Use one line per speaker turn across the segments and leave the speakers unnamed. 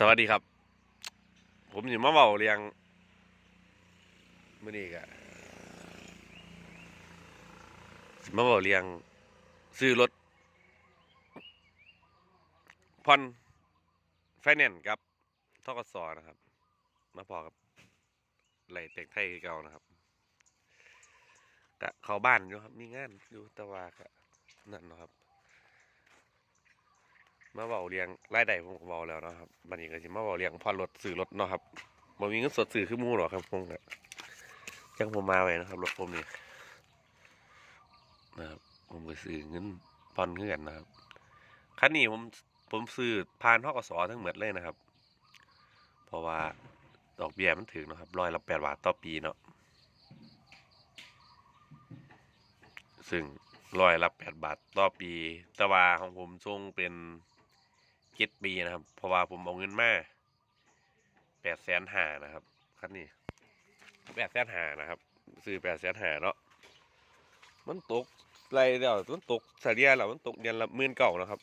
สวัสดีครับ ผมอยู่มาเบาเรียงมื่อนี้กะสิมาเบาเรียง ซื้อรถผ่อนไฟแนนซ์ครับทกสนะครับ มาพอกับไหลเต็กไทยเก่านะครับกะเขาบ้านอยู่ครับ มีงานอยู่แต่ว่ากะนั่นนะครับ มาเบาเรียงรายได้ผมก็เบาแล้วเนาะครับบัดนี้ก็สิมาเบาเรียงผ่อนรถซื้อรถเนาะครับบ่มีเงินสดซื้อคือหมู่หรอครับผมก็จังผมมาไว้นะครับรถผมนี่นะครับผมก็ซื้อเงินผ่อนเงินนะครับคันนี้ผมผมซื้อผ่านทกสทั้งหมดเลยนะครับ เพราะว่าดอกเบี้ยมันถึงเนาะครับร้อยละแปดบาทต่อปีเนาะซึ่งร้อยละแปดบาทต่อปี แต่ว่าของผมทรงเป็น เจ็ดปีนะครับ เพราะว่าผมเอาเงินมาแปดแสนหานะครับคันนี้แปดแสนหานะครับซื้อแปดแสนหาเนาะมันตกไรเดียวมันตกเฉลี่ยแล้วมันตกเดือนละหมื่นเก่านะครับ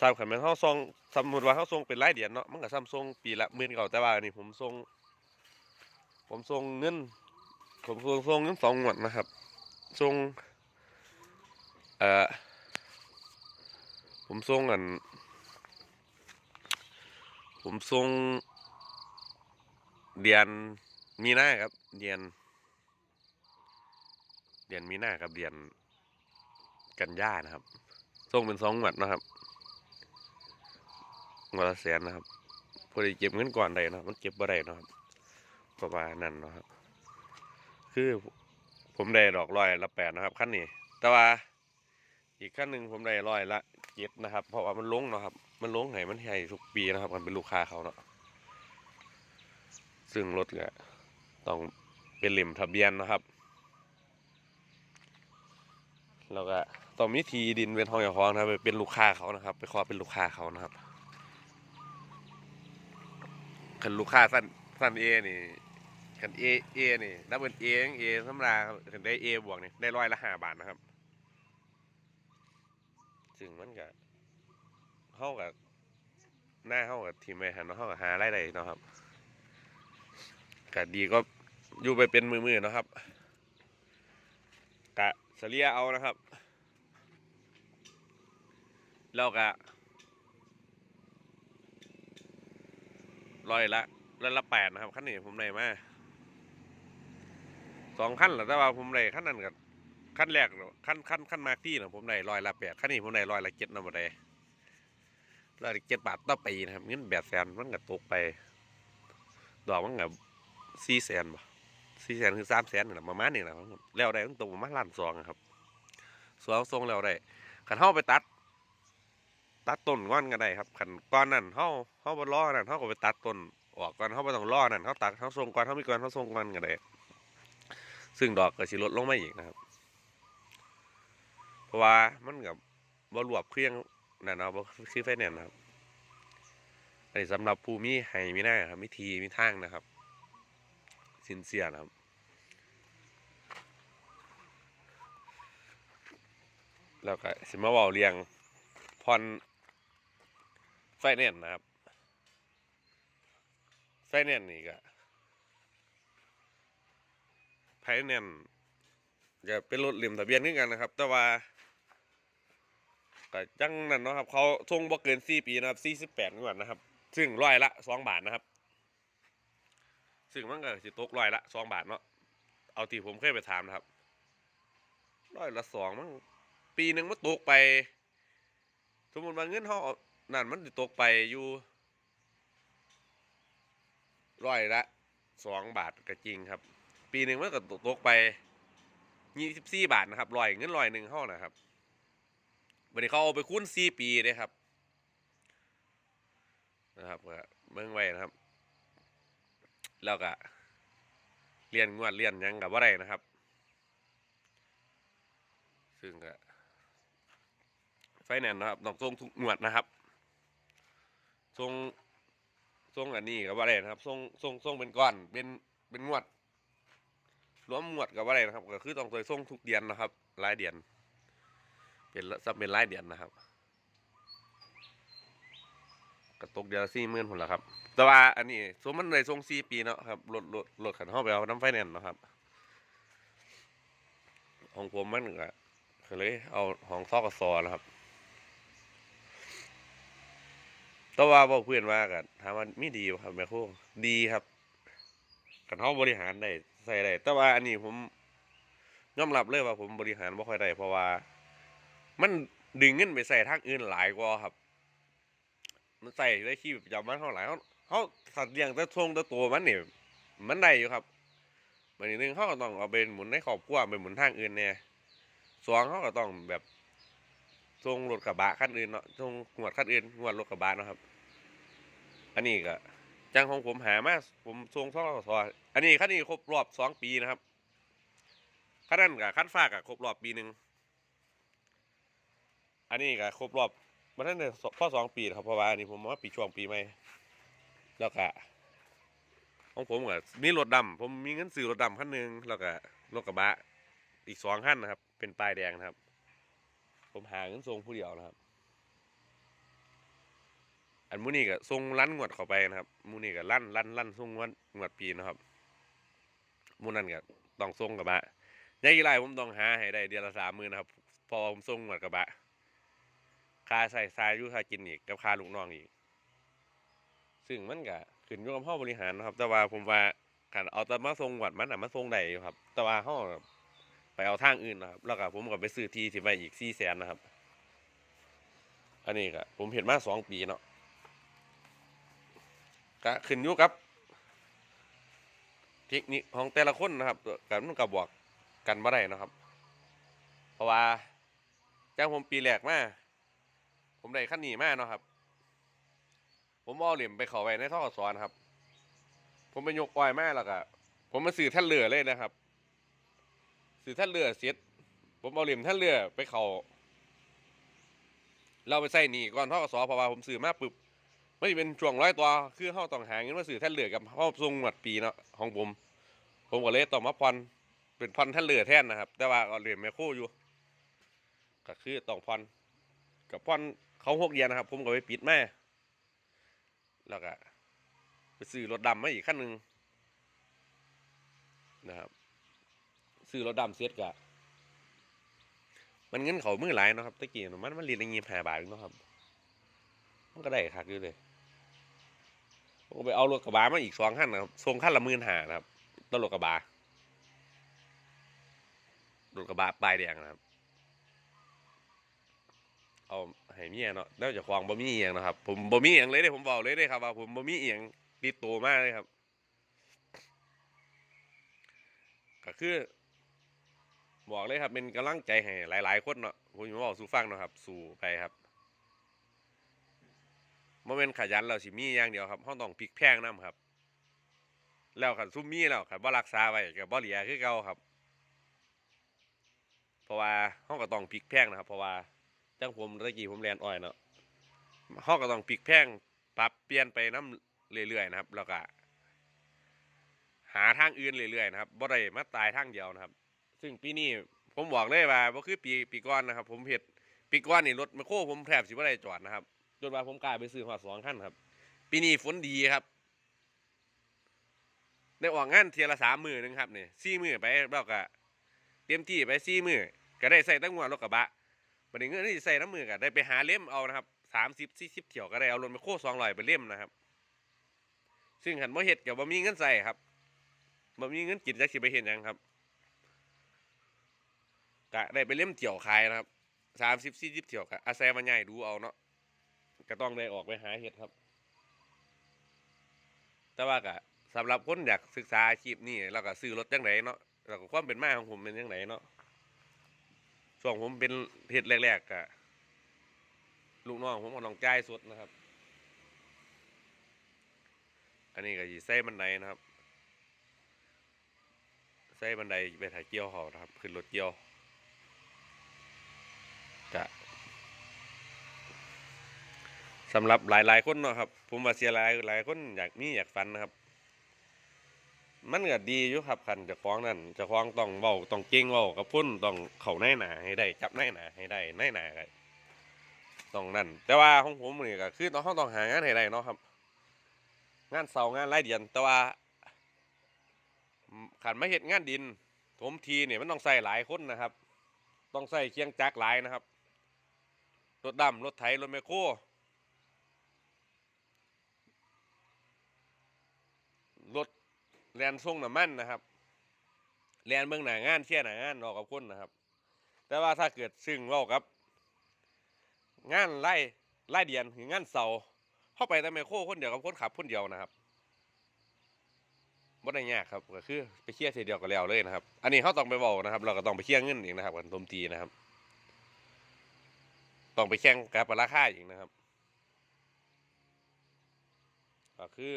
สามขันแมันเขาทรงสมมติว่าเขาทรงเป็นรายเดือนเนาะมันก็ซ้ำทรงปีละหมื่นเก่าแต่ว่าอันนี่ผมทรงผมทรงเงินผมทรงทรงเงินสองงวดนะครับทรงเอ่อ ผมส่งอัน ผมส่งเดือนมีหน้าครับ เดือน เดือนมีหน้าครับเดือนกันยานะครับส่งเป็นสองงวดนะครับงวดละแสนนะครับพอดีเก็บเงินก่อนได้เนาะมันเก็บบ่ได้เนาะครับ ประมาณนั้นนะครับ คือผมได้ดอกร้อยละแปดนะครับขั้นนี้ แต่ว่าอีกขั้นหนึ่งผมได้ร้อยละ เจ็ดนะครับ เพราะว่ามันลงเนาะครับ มันลงไหนมันให้ทุกปีนะครับมันเป็นลูกค้าเขาเนาะซึ่งรถก็ต้องเป็นเหล่มทะเบียนนะครับแล้วก็ต้องมีทีดินเป็นทองอย่างคองนะครับเป็นลูกค้าเขานะครับ ไปขอเป็นลูกค้าเขานะครับคันลูกค้าสั้นสั้นเอนี่คันเอเอนี่นับเป็นเอเอธรรมดาครับคันได้เอบวกนี่ได้ร้อยละห้าบาทนะครับ ซึ่งมันก็เข้ากับหน้าเข้ากับทีมไปหันเนาะเข้ากับหาไรายได้เนาะครับก็ดีก็อยู่ไปเป็นมือๆเนาะครับกะเสลียเอานะครับแล้วก็ร้อยละร้อยละแปดนะครับขั้นนี้ผมได้มาสองขั้นหรอแต่ว่าผมได้ขั้นนั้นกับ ขั้นแรกเนอะขั้นขั้นขั้นมากที่นะผมได้ร้อยละแปดขั้นนี้ผมได้ร้อยละเจ็ดนะบ่ได้ร้อยละเจ็ดบาทต่อปีนะครับเงินแปดแสนมันก็ตกไป ดอกมันก็สี่แสนบ่สี่แสนคือสามแสนนี่แหละประมาณนี้แหละครับแล้วได้มันตกประมาณล้านสองอะครับสองทรงแล้วได้ขันเฮาไปตัด ตัดต้นก้อนก็ได้ครับขันก้อนนั่นเฮาเฮาบ่รอนั่นเฮาก็ไปตัดต้นออกก่อนเฮาบ่ต้องรอนั่นเฮาตัดเฮาทรงก่อนเฮามีก่อนเฮาทรงก่อนก็ได้ซึ่งดอกก็สิลดลงไมาอีกนะครับ ราะว่ามันกับบรวบเครื่องนั่นเนาะบ่คือไฟแนนซ์นครับอันนี้สำหรับผู้มีให้มีหน้ครับมีทีมีทางนะครับ สินเสียนะครับแล้วก็สิมาเว้าเรียงพรไฟแนนซ์นะครับ ไฟแนนซ์นี่ก็ไฟแนนซ์จะเป็นรถเหลี่ยมทะเบียนขึ้นกันนะครับ แต่ว่า ก็จังนั่นเนาะครับ เขาทรงบ่เกินสี่ปีนะครับสี่สิบแปดงวดนนะครับ ซึ่งร้อยละสองบาทนะครับ ซึ่งมันก็สิตกร้อยละสองบาทเนาะเอาที่ผมเคยไปถามนะครับร้อยละสองมันปีหนึ่งมันตกไป สมมติว่าเงินเขาเอนั่นมันตกไปอยู่ร้อยละสองบาทก็จริงครับ ปีหนึ่งมันก็ตกไปยี่สิบสี่บาทนะครับลอยเงินลอยหนึ่งเท่านะครับ วันนี้เขาเอาไปคูณสี่ปีเลยครับ นะครับเบิ่งไว้นะครับ แล้วก็เรียนงวดเรียนยังกับว่าไรนะครับ ซึ่งก็ไฟแนนซ์นะครับต้องส่งทุกงวดนะครับส่งส่งอันนี้กับว่าไรนะครับส่งส่งส่งเป็นก้อนเป็นเป็นงวดรวมหมวดกับอะไรนะครับ ก็คือต้องเคยส่งทุกเดือนนะครับรายเดือน เป็นซับเป็นรายเดือนนะครับก็ตกเดือนสี่หมื่นคนละครับ แต่ว่าอันนี้สมมันได้ทรงสี่ปีเนาะครับรถรถรถขันห้าไปเอาน้ำไฟแนนซ์นะครับของผมมันก็ก็เลยเอาของซอกสอนะครับแต่ว่าบอกเพื่อนว่ากันถามว่าไมีดีครับแม่ครูดีครับกันเขาบริหารได้ใส่ได้แต่ว่าอันนี้ผมยอมรับเลยว่าผมบริหารบ่ค่อยได้เพราะว่า มันดึงเงินไปใส่ทางอื่นหลายกว่าครับ มันใส่ได้ขี้ประจำวันเท่าไหร่เขาเขาสัตว์เลี้ยงแต่ทรงแต่ตัวมันเนี่ยมันได้อยู่ครับวันนี้หนึงเขาก็ต้องเอาไปหมุนในครอบครัวไปหมุนทางอื่นเนี่ยสองเขาก็ต้องแบบทรงรถกระบะคันอื่นเนาะทรงงวดคันอื่นงวดรถกระบะเนาะครับ อันนี้ก็จังของผมหามาผมทรงท่อสออันนี้คันนี้ครบรอบสองปีนะครับคันนั้นกับคันฟ้ากับครบรอบปีหนึ่ง อันนี้ก็ครบรอบมันนั่นเนี่ยพ่อสองปีนะครับเพราะว่าอันนี้ผมว่าปีช่วงปีใหม่แล้วก็ของผมก็มีรถดำผมมีเงินซื้อรถดำคันหนึ่งแล้วก็รถกระบะอีกสองคันนะครับ เป็นป้ายแดงนะครับ ผมหาเงินทรงผู้เดียวนะครับ อันมูนี่ก็ทรงลั่นงวดเข้าไปนะครับมูนี่ก็ลั่นลั่นลั่นทรงงวดงวดปีนะครับมูนั่นก็ต้องทรงกระบะยายกีไรผมต้องหาให้ได้เดือนละสามหมื่นนะครับ พอผมทรงงวดกระบะ ค่าใส่ทรายอยุค่ากินอีกกับค่าลูกน้องอีก ซึ่งมันก็ขึ้นอยู่กับพ่อบริหารนะครับ แต่ว่าผมว่าขันเอาแต่มาทรงงวดมันอะมาทรงได้อยู่ครับ แต่ว่าเขาไปเอาทางอื่นนะครับ แล้วก็ผมก็ไปซื้อที่ที่ไปอีกสี่แสนนะครับ อันนี้ก็ผมเห็นมาสองปีเนาะก็ขึ้นอยู่กับเทคนิคของแต่ละคนนะครับกันมันก็บอกกันบ่ได้นะครับ เพราะว่าจ้างผมปีแรกมา ผมได้ขั้นนี้มาเนาะครับ ผมเอาเหรียญไปเขาไว้ในท่อกสอนครับ ผมไปยกอ้อยมาแล้วก็ผมมาสื่อท่านเรือเลยนะครับ สื่อท่านเรือเสร็จผมเอาเหรียญท่านเรือไปเขาเราไปใส่หนีก่อนท่อกสอเพราะว่าผมสื่อมาปึ๊บไม่เป็นช่วงร้อยตัวคือเขาต้องหาเงินมาซื้อท่านเหลือกับเขาทรงหวัดปีเนาะของผม ผมก็เลยต้อมาผ่อนเป็นผ่อนท่านเหลือแท่นนะครับ แต่ว่าก็เหรียนแม่คโครอยู่ก็คือต้องผ่อน กับผ่อนเขาหกเดือนนะครับ ผมก็ไปปิดแม่แล้วก็ไปซื้อรถดำมาอีกขั้นหนึ่งนะครับซื้อรถดำเซ็ตกะมันเงินเขามือหลายเนาะครับตะกี้มันมันเรียนอย่างงี้แผ่บาทนะครับ มันก็ได้คักอยู่เลยผมก็ไปเอารถกระบะมาอีกสองคันนะครับทรงคันละหมื่นห้านะครับต้นรถกระบะรถกระบะปลายแดงนะครับ เอาให้เมียเนาะแล้วจะควางบ่มีเอียงนะครับ ผมบ่มีเอียงเลยเด้ผมบอกเลยเด้ครับว่าผมบ่มีเอียงติดตัวมากเลยครับ ก็คือ บอกเลยครับ เป็นกำลังใจให้หลาย ๆ คนเนาะผมจะบอกสู่ฟังเนาะครับ สู่ไปครับโมเมนขยันเราสิมีอย่างเดียวครับเราต้องพลิกแพงน้ำครับ แล้วขันซุ่มมีแล้วขันบ่รักษาไว้กับบ่เหลียคือเก่าครับ เพราะว่าเราก็ต้องพลิกแพงนะครับ เพราะว่า จังผมตะกี้ผมเรียนอ้อยเนาะเราก็ต้องพลิกแพงปรับเปลี่ยนไปน้ำเรื่อยๆนะครับ แล้วก็หาทางอื่นเรื่อยๆนะครับบ่ได้มาตายทางเดียวนะครับ ซึ่งปีนี้ผมบอกเลยว่าบ่คือปีปีก่อนนะครับ ผมเฮ็ดปีก่อนนี่รถมคโครผมแทบสิบ่ได้จอดนะครับจนว่าผมกลายไปซื้อหอดสองขั้นครับ ปีนี้ฝนดีครับได้ออกงานเทียละสามมือนึงครับเนี่ยสี่มือไปแล้วก็เตรียมที่ไปสี่มือก็ได้ใส่ตั้งหัวรถกระบะ วันนี้เงินที่ใส่น้ำมือก็ได้ไปหาเล่มเอานะครับสามสิบสี่สิบเที่ยวก็ได้เอารถมาโค้สองร้อยไปเล่มนะครับ ซึ่งหันบ่เห็ดกับบ่มีเงินใส่ครับบ่มีเงินกินจะสิไปเห็นยังครับก็ได้ไปเล่มเที่ยวขายนะครับสามสิบสี่สิบเที่ยวก็อาศัยมันใหญ่ดูเอาเนาะก็ต้องได้ออกไปหาเห็ดครับ แต่ว่าก็สำหรับคนอยากศึกษาอาชีพนี่เราก็ซื้อรถจังไหนเนาะแล้วก็ความเป็นมาของผมเป็นจังไหนเนาะ ช่วงผมเป็นเห็ดแรกๆก็ลูกน้องผมก็ต้องจ่ายสดนะครับ อันนี้ก็สิใส่บันไดนะครับใส่บันไดไปถ่ายเกี่ยวเขานะครับ ขึ้นรถเกี่ยวก็สำหรับหลายๆคนเนาะครับ ผมว่าเสียหลายหลายคนอยากมีอยากฟันนะครับ มันก็ดีอยู่ครับคันจะคล้องนั่นจะคล้องต้องเว้าต้องเก่งเว้ากับพุ่นต้องเข้าในหนาให้ได้จับในหนาให้ได้ในหนาก็ต้องนั่นแต่ว่าของผมนี่ก็คือต้องต้องหางานให้ได้เนาะครับ งานเสางานไรายเดือนแต่ว่าขันไมาเฮ็ดงานดินถมทีเนี่ยมันต้องใส่หลายคนนะครับ ต้องใส่เคียงจักรหลายนะครับรถดำรถไถรถแมคโครถ แลนส่งน้ำมันนะครับแลนเบื้องหน้างานเชี่ยหน้างานรอกับคนนะครับ แต่ว่าถ้าเกิดซึ่งเว่ากับ งานไล่ไล่เดียนหรืองานเสาเข้าไปแต่แมโครคนเดียวกับคนขับคนเดียวนะครับบ่ได้ยากครับก็คือไปเคลียร์ทีเดียวก็แล้วเลยนะครับ อันนี้เขาต้องไปบอกนะครับ เราก็ต้องไปเคลียร์เงินอีกนะครับกันทมตีนะครับ ต้องไปแข่งกับราคาอีกนะครับ ก็คือ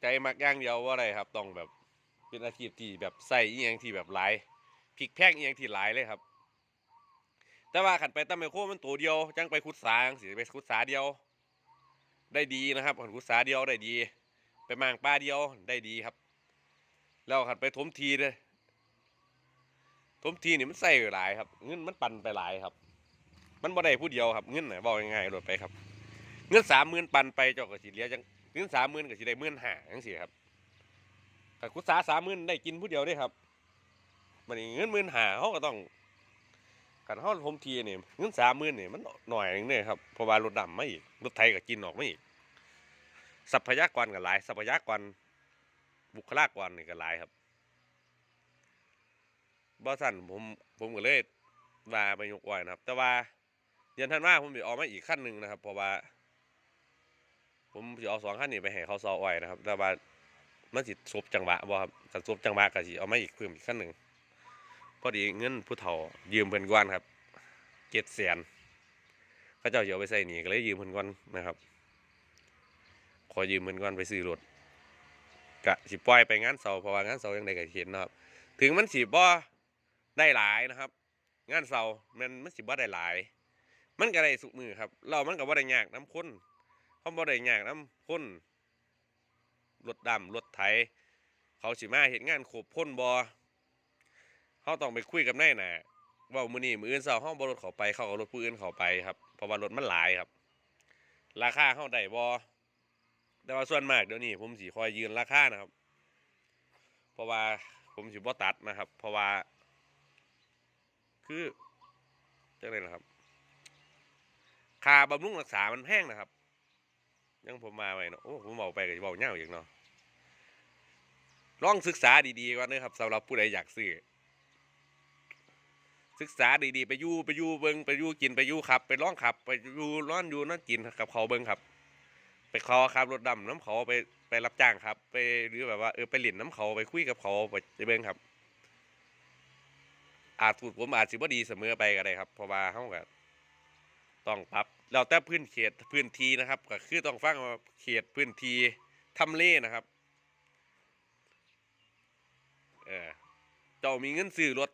ใจมักอย่างเดียวว่าอะไรครับ ต้องแบบเป็นอาชีพที่แบบใส่อีหยังที่แบบหลายพลิกแพงอีหยังที่หลายเลยครับ แต่ว่าขันไปตั้มไมโครมันตัวเดียวจังไปขุดสาจังสิไปขุดสาเดียว ได้ดีนะครับขันขุดสาเดียวได้ดี ไปมางปลาเดียวได้ดีครับ แล้วขันไปถมทีเลยถมทีนี่มันใส่หลายครับเงินมันปั่นไปหลายครับ มันบ่ได้ผู้เดียวครับเงินน่ะบอกง่ายๆโดดไปครับ เงินสามหมื่นปั่นไปเจ้าก็สิเหลียจัง เงินสามหมื่นก็สิได้หมื่นห้าจังสิครับแต่ขุดสาสามหมื่นได้กินผู้เดียวได้ครับมันเงินหมื่นห้าเขาก็ต้องกันเขาผมทีนี่เงินสามหมื่นนี่มันหน่อยนึงเนี่ยครับเพราะว่ารถดำไม่อีกรถไทยก็กินออกไม่อีกทรัพยากรก็หลายทรัพยากรบุคลากรนี่ก็หลายครับบ่สั่นผมผมก็เลยว่าไปยกไว้นะครับ แต่ว่าเดือนธันวาผมจะออกมาอีกขั้นหนึ่งนะครับ เพราะว่า ผมจะเอาสองขั้นนี้ไปให้เขาซอไว้นะครับ แต่ว่ามันสิซบจังหวะบ่ครับถ้าซบจังหวะก็สิเอามาอีกเพิ่มอีกขั้นหนึ่งพอดีเงินผู้เฒ่ายืมเพิ่นก่อนครับเจ็ดแสนเขาเจ้าสิเอาไปใส่หนีก็เลยยืมเพิ่นก่อนนะครับ ขอยืมเพิ่นก่อนไปซื้อรถกะสิปล่อยไปงานเสาเพราะว่างานเสายังได้ก็เห็นนะครับ ถึงมันสิบ่ได้หลายนะครับ งานเสามันมันสิบ่ได้หลาย มันก็ได้สุมือครับ เรามันก็บ่ได้ยากน้ำคน เพราบ่ได้ยากน้ำคนรถดำรถไถ เขาสิมาเฮ็ดงานโคบพ่นบ่เขาต้องไปคุยกับนายหน่ะว่ามือนี้มืออื่นเช้าเฮาบ่รถเขาไปเขาเอารถผู้อื่นเขาไปครับเพราะว่ารถมันหลายครับ ราคาเฮาได้บ่แต่ว่าส่วนมากเดี๋ยวนี้ผมสิคอยยืนราคานะครับ เพราะว่าผมสิบ่ตัดนะครับ เพราะว่า คือจังได๋นะครับค่าบำรุงรักษามันแพงนะครับ ยังผมมาไว้เนาะโอ้ผมเว้าไปก็สิเว้ายาวอีกเนาะลองศึกษาดีๆก่อนเด้อครับสำหรับผู้ใดอยากซื้อศึกษาดีๆไปยู่ไปยู่เบิงไปยู่กินไปยู่ขับ ไปร้องขับ ไปยู่ร้อนอยู่นั่นกินกับเขาเบิงครับ ไปคอขับรถดำน้ำเขาไปไปรับจ้างครับ ไปหรือแบบว่าเออไปหลินน้ำเขาไปคุยกับเขาไปเบิงครับ อาจถูกผมอาจสิบ่ดีเสมอไปก็ได้ครับเพราะว่าเขาก็ต้องปรับ แล้วแต่พื้นเขตพื้นที่นะครับก็คือต้องฟังว่าเขตพื้นที่ทำเลนะครับเออเจ้ามีเงินซื้อรถ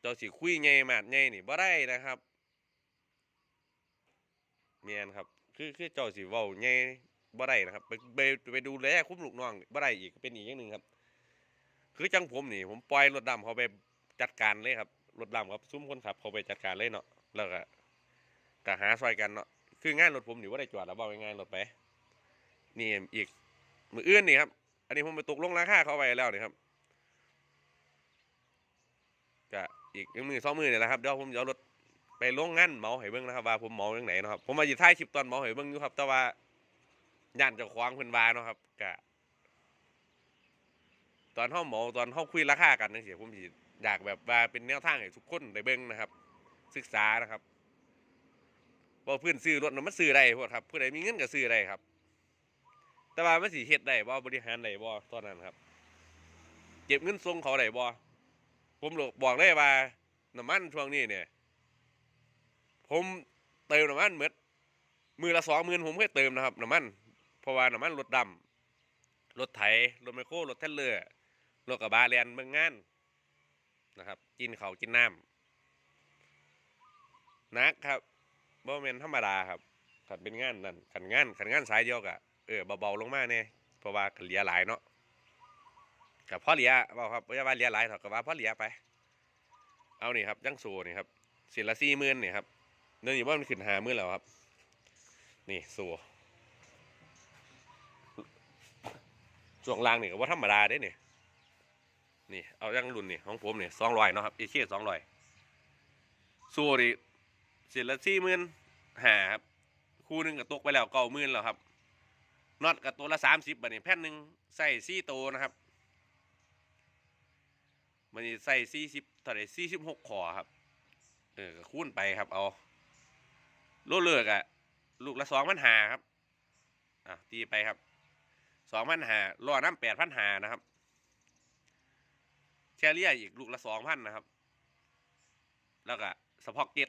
เจ้าสิคุยไงมาดไงนี่บ่ได้นะครับเมียนครับ คือคือเจ้าสิเว้าไงบ่ได้นะครับไปไปไปดูแลคุ้มลูกน้องบ่ได้อีกเป็นอีกอย่างหนึ่งครับ คือจังผมนี่ ผมปล่อยรถดำเขาไปจัดการเลยครับรถดำครับซุ้มคนขับเขาไปจัดการเลยเนาะแล้วก็ ก็หาซอยกันเนาะคืองานรถผมนี่ว่าได้จอดแล้วบอกง่ายๆรถไป นี่อีกมืออื่นนี่ครับ อันนี้ผมไปตกลงราคาเขาไว้แล้วนี่ครับก็อีกมือสองมือเนี่ยแหละครับเดี๋ยวผมจะเอารถไปลงงานเหมาให้เบิ้งนะครับว่าผมเหมาอย่างไหนนะครับผมมาอยู่ท้ายคลิปตอนเหมาให้เบิ้งอยู่ครับ แต่ว่าย่านจะคว้างเพิ่นวาเนาะครับก็ตอนห้องเหมาตอนห้องคุยราคากันนั่นสิผมอยากแบบว่าเป็นแนวทางให้ทุกคนได้เบิ้งนะครับ ศึกษานะครับ ว่เพื่อนซื้อรถน่ะมันซื้อได้พวกครับผู้ใดมีเงินก็ซื้อได้ครับ แต่ว่ามันสิเฮ็ดได้บ่บริหารได้บ่ตอนนั้นครับ เก็บเงินส่งเขาได้บ่ผมบอกเลยว่าน้ำมันช่วงนี้เนี่ย ผมเติมน้ำมันเมื่อมือละสองหมื่นผมเคยเติมนะครับน้ำมันเพราะว่าน้ำมันรถดำรถไถรถไมโครรถเทรลเลอร์รถกระบะเรียนเมืองงานนะครับ กินเขากินน้ำนักครับ บ่แม่นธรรมดาครับขันเป็นงานนั่นขันงานขันงานสายเดียวกะเออเบาๆลงมาเนี่ยเพราะว่าเหลียหลายเนาะกับพ่อเหลียบอกครับว่าว่าเหลียหลายถอะกับว่าพ่อเหลียไป เอานี่ครับยังสูนี่ครับสินละสี่หมื่นนี่ครับเดี๋ยวนี้ว่ามันขึ้นหามือแล้วครับ นี่สัวช่วงล่างนี่ก็ว่าธรรมดาเด้เนี่ยนี่เอาย่างรุ่นนี่ของผมเนี่ยสองร้อยเนาะครับเอเชียสองร้อยสัวดิ เสร็จละสี่หมื่นหาครับคู่หนึ่งก็ตกไปแล้วเก้าหมื่นแล้วครับน็อตกับตัวละสามสิบบัดนี้แผ่นหนึ่งใส่สี่โตนะครับมันนี้ใส่สี่สิบเท่าไรสี่สิบหกขอครับ เออคูณไปครับเอาโลเลือกอะลูกละสองพันหาครับอะตีไปครับสองพันหาล่อน้ำแปดพันหานะครับแชเรียอีกลูกละสองพันนะครับ แล้วก็สปอกเก็ต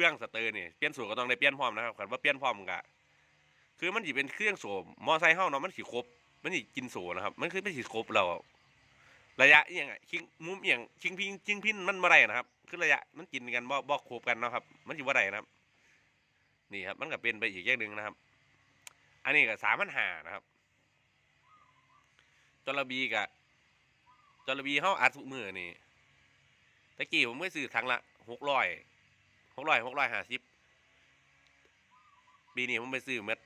ฟื่องสเตอร์นี่เปลี่ยนสูตรก็ต้องได้เปลี่ยนพร้อมนะครับคันว่าเปลี่ยนพร้อมกะคือมันสิเป็นเครื่องโสมมอไซค์เฮาเนาะมันสิครบมันสิกินโสนะครับ มันคือมันสิครบเราระยะอย่างอะชิงมุมอย่างชิงพิงชิงพินมันบ่ได้นะครับ คือระยะมันกินกันบ่บ่ครบกันเนาะครับ มันสิบ่ได้นะครับ นี่ครับ มันก็เป็นไปอีกอย่างหนึ่งนะครับ อันนี้ก็สามพันหานะครับจระบีกับจระบีเฮาอัดทุกมือนี่ตะกี้ผมเคยซื้อถังละหกร้อย กร้อยหกร้อยห้าสิบปีนี้ผมไปซื้อเม็ด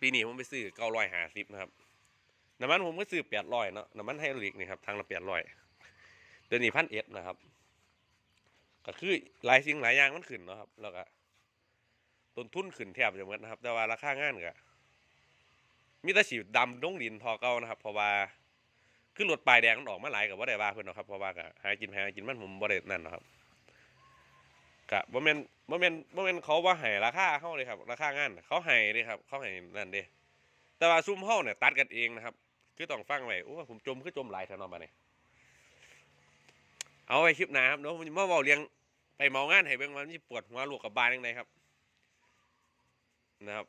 ปีนี้ผมไปซื้อเก้าร้อยห้าสิบนะครับน้ำมันผมก็ซื้อแปดร้อยเนาะน้ำมันไฮดรอลิกนี่ครับถังละแปดร้อยเดือนนี้พันเอ็ดนะครับ ก็คือหลายสิ่งหลายอย่างมันขึ้นเนาะครับแล้วก็ต้นทุนขึ้นแทบจะหมดนะครับ แต่ว่าราคางานก็มีแต่สีดำดงดินพอเก่านะครับ เพราะว่าคือรถปลายแดงมันออกมาหลายกับว่าได้ว่าเพิ่อนเนาะครับเพราะว่าก็หากินหากินมันผมบ่ได้นั่นเนาะครับ กะบ่แม่นบ่แม่นบ่แม่นเขาว่าให้ราคาเฮาเลยครับ ราคางานเขาให้เด้ครับ เขาให้นั่นเด้แต่ว่าซุ่มเฮาเนี่ยตัดกันเองนะครับ คือต้องฟังไว้โอ้ผมจมคือจมหลายถวเนาะบัดนี้เอาไว้คลิปหน้าครับเนาะมจะมาเว้าเรียงไปเมางานให้เบิ่งว่ามันสิปวดหัวลูกกับบานยังไงครับ นะครับ